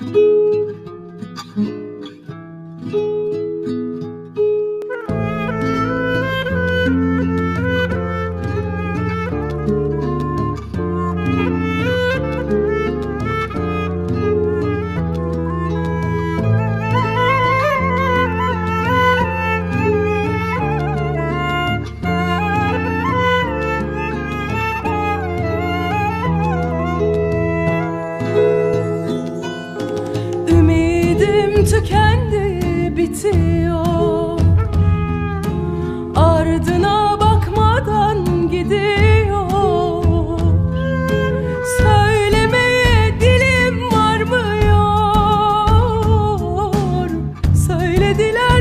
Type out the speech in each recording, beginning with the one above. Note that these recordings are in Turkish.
Música Ümidim tükendi bitiyor. Ardına bakmadan gidiyor. Söylemeye dilim varmıyor. Söylediler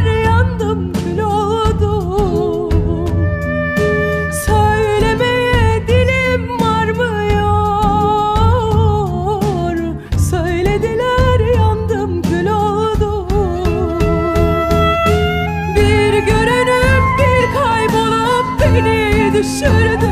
the should have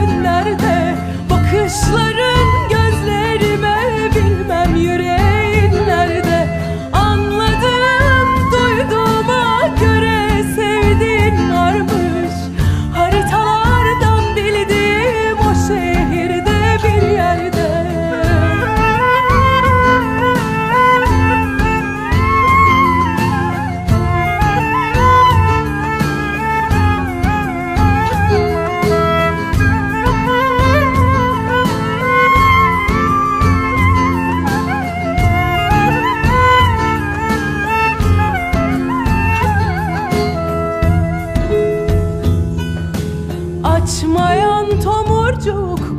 çok